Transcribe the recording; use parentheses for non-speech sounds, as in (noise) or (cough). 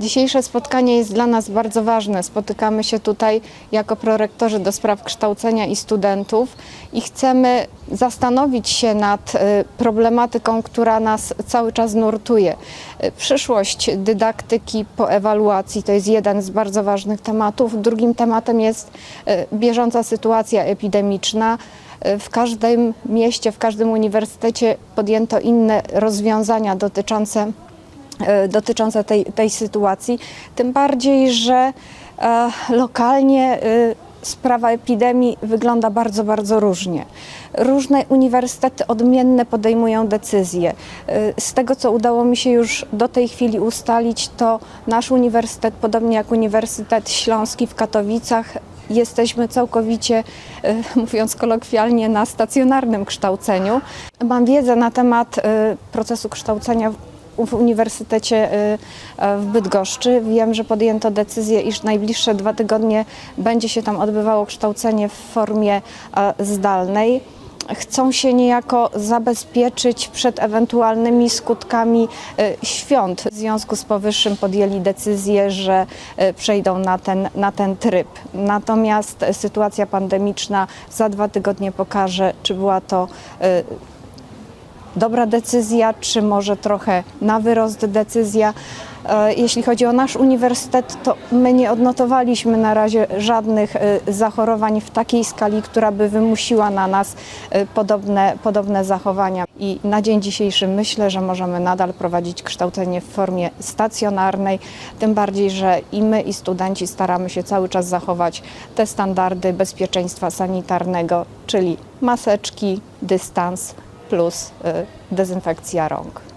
Dzisiejsze spotkanie jest dla nas bardzo ważne. Spotykamy się tutaj jako prorektorzy do spraw kształcenia i studentów i chcemy zastanowić się nad y, problematyką, która nas cały czas nurtuje. Y, Przyszłość dydaktyki po ewaluacji to jest jeden z bardzo ważnych tematów. Drugim tematem jest y, bieżąca sytuacja epidemiczna. W każdym mieście, w każdym uniwersytecie podjęto inne rozwiązania dotyczące dotyczące tej, tej sytuacji. Tym bardziej, że e, lokalnie e, sprawa epidemii wygląda bardzo, bardzo różnie. Różne uniwersytety odmienne podejmują decyzje. E, Z tego, co udało mi się już do tej chwili ustalić, to nasz uniwersytet, podobnie jak Uniwersytet Śląski w Katowicach, jesteśmy całkowicie, e, (laughs) mówiąc kolokwialnie, na stacjonarnym kształceniu. Mam wiedzę na temat e, procesu kształcenia w Uniwersytecie y, w Bydgoszczy. Wiem, że podjęto decyzję, iż najbliższe dwa tygodnie będzie się tam odbywało kształcenie w formie e, zdalnej. Chcą się niejako zabezpieczyć przed ewentualnymi skutkami e, świąt. W związku z powyższym podjęli decyzję, że e, przejdą na ten, na ten tryb. Natomiast sytuacja pandemiczna za dwa tygodnie pokaże, czy była to dobra decyzja, czy może trochę na wyrost decyzja. E, Jeśli chodzi o nasz uniwersytet, to my nie odnotowaliśmy na razie żadnych e, zachorowań w takiej skali, która by wymusiła na nas e, podobne, podobne zachowania. I na dzień dzisiejszy myślę, że możemy nadal prowadzić kształcenie w formie stacjonarnej, tym bardziej, że i my, i studenci staramy się cały czas zachować te standardy bezpieczeństwa sanitarnego, czyli maseczki, dystans plus y, dezynfekcja rąk.